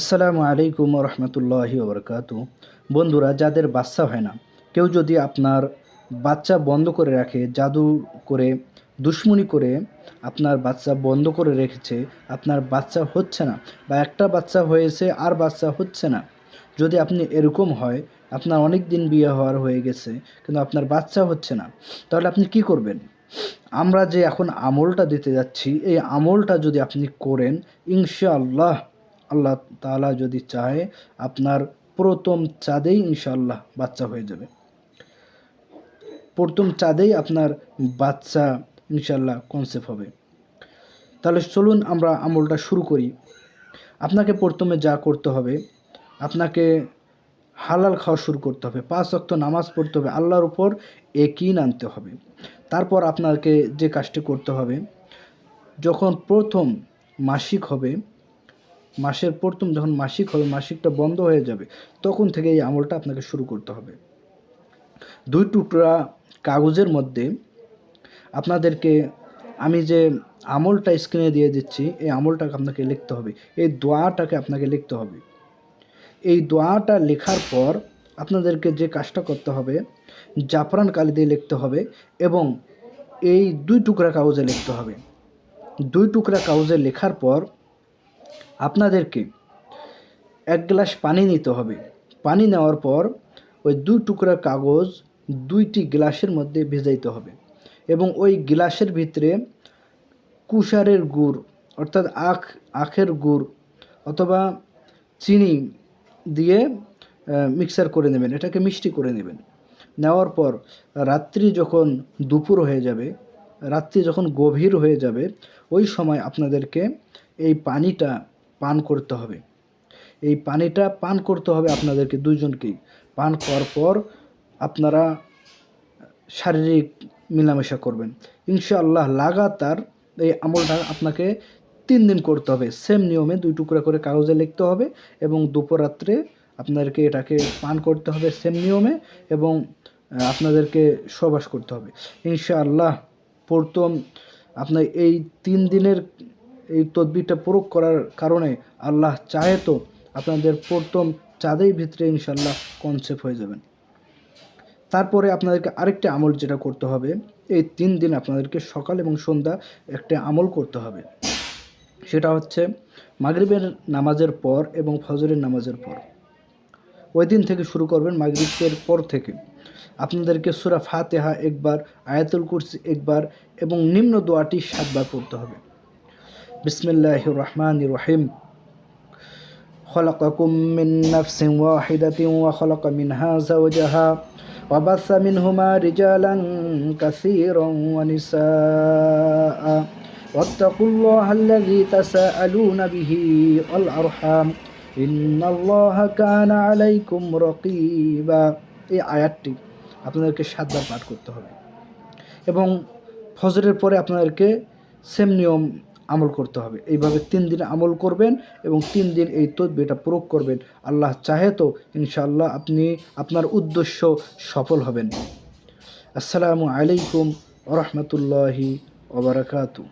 আসসালামু আলাইকুম রহমতুল্লাহি ওবরকাত বন্ধুরা, যাদের বাচ্চা হয় না, কেউ যদি আপনার বাচ্চা বন্ধ করে রাখে, জাদু করে, দুশ্মনী করে আপনার বাচ্চা বন্ধ করে রেখেছে, আপনার বাচ্চা হচ্ছে না বা একটা বাচ্চা হয়েছে আর বাচ্চা হচ্ছে না, যদি আপনি এরকম হয়, আপনার অনেক দিন বিয়ে হওয়ার হয়ে গেছে, কিন্তু আপনার বাচ্চা হচ্ছে না, তাহলে আপনি কি করবেন? আমরা যে এখন আমলটা দিতে যাচ্ছি, এই আমলটা যদি আপনি করেন, ইনশাআল্লাহ আল্লাহ তাআলা যদি চায়, আপনার প্রথম চাঁদেই ইনশাল্লাহ বাচ্চা হয়ে যাবে। প্রথম চাঁদেই আপনার বাচ্চা ইনশাল্লাহ কনসেপ্ট হবে। তাহলে চলুন আমরা আমলটা শুরু করি। আপনাকে প্রথমে যা করতে হবে, আপনাকে হালাল খাওয়া শুরু করতে হবে। পাঁচ অক্ত নামাজ পড়তে হবে, আল্লাহর উপর একিন আনতে হবে। তারপর আপনাকে যে কাজটি করতে হবে, যখন প্রথম মাসিক হবে মাসের প্রথম যখন মাসিক হবে, মাসিকটা বন্ধ হয়ে যাবে, তখন থেকে এই আমলটা আপনাকে শুরু করতে হবে। দুই টুকরা কাগজের মধ্যে আপনাদেরকে আমি যে আমলটা স্ক্রিনে দিয়ে দিচ্ছি, এই আমলটাকে আপনাকে লিখতে হবে। এই দোয়াটাকে আপনাকে লিখতে হবে। এই দোয়াটা লেখার পর আপনাদেরকে যে কাজটা করতে হবে, জাফরান কালি দিয়ে লিখতে হবে এবং এই দুই টুকরা কাগজে লিখতে হবে। দুই টুকরা কাগজে লেখার পর আপনাদেরকে এক গ্লাস পানি নিতে হবে। পানি নেওয়ার পর ওই দুই টুকরা কাগজ দুইটি গ্লাসের মধ্যে ভেজাইতে হবে এবং ওই গ্লাসের ভিতরে কুষারের গুড়, অর্থাৎ আখ, আখের গুড় অথবা চিনি দিয়ে মিক্সার করে নেবেন। এটাকে মিষ্টি করে নেবেন। নেওয়ার পর রাত্রি যখন দুপুর হয়ে যাবে, রাত্রি যখন গভীর হয়ে যাবে, ওই সময় আপনাদেরকে এই পানিটা পান করতে হবে। এই পানিটা পান করতে হবে আপনাদেরকে দুইজনকেই। পান করার পর আপনারা শারীরিক মেলামেশা করবেন। ইনশাআল্লাহ লাগাতার এই আমলটা আপনাকে তিন দিন করতে হবে। সেম নিয়মে দুই টুকরা করে কাগজে লিখতে হবে এবং দুপুররাত্রে আপনাদেরকে এটাকে পান করতে হবে সেম নিয়মে এবং আপনাদেরকে সবাস করতে হবে। ইনশাআল্লাহ প্রথম আপনার এই তিন দিনের এই তদবিরটা প্রয়োগ করার কারণে আল্লাহ চাহে তো আপনাদের প্রথম চাঁদের ভিতরে ইনশাল্লাহ কনসেপ্ট হয়ে যাবেন। তারপরে আপনাদেরকে আরেকটা আমল যেটা করতে হবে, এই তিন দিন আপনাদেরকে সকাল এবং সন্ধ্যা একটা আমল করতে হবে। সেটা হচ্ছে মাগরিবের নামাজের পর এবং ফজরের নামাজের পর। ওই দিন থেকে শুরু করবেন মাগরিবের পর থেকে। আপনাদেরকে সুরা ফাতেহা একবার, আয়াতুল কুরসি একবার এবং নিম্ন দোয়াটি সাতবার পড়তে হবে। বিসমিল্লাহ রহমান রহিম خلقكم من نفس واحدة وخلق منها زوجها وبث منهما رجالا كثيرا ونساء واتقوا الله الذي تساءلون به والأرحام إن الله كان عليكم رقيبا এই আয়াতটি আপনাদেরকে সাতবার পাঠ করতে হবে এবং ফজরের পরে আপনাদেরকে সেম নিয়ম আমল করতে হবে। এইভাবে তিন দিন আমল করবেন এবং তিন দিন এই তদবিটা প্রয়োগ করবেন। আল্লাহ চাহে তো ইনশাআল্লাহ আপনি আপনার উদ্দেশ্য সফল হবেন। আসসালামু আলাইকুম রহমতুল্লাহি ওবরাকাতু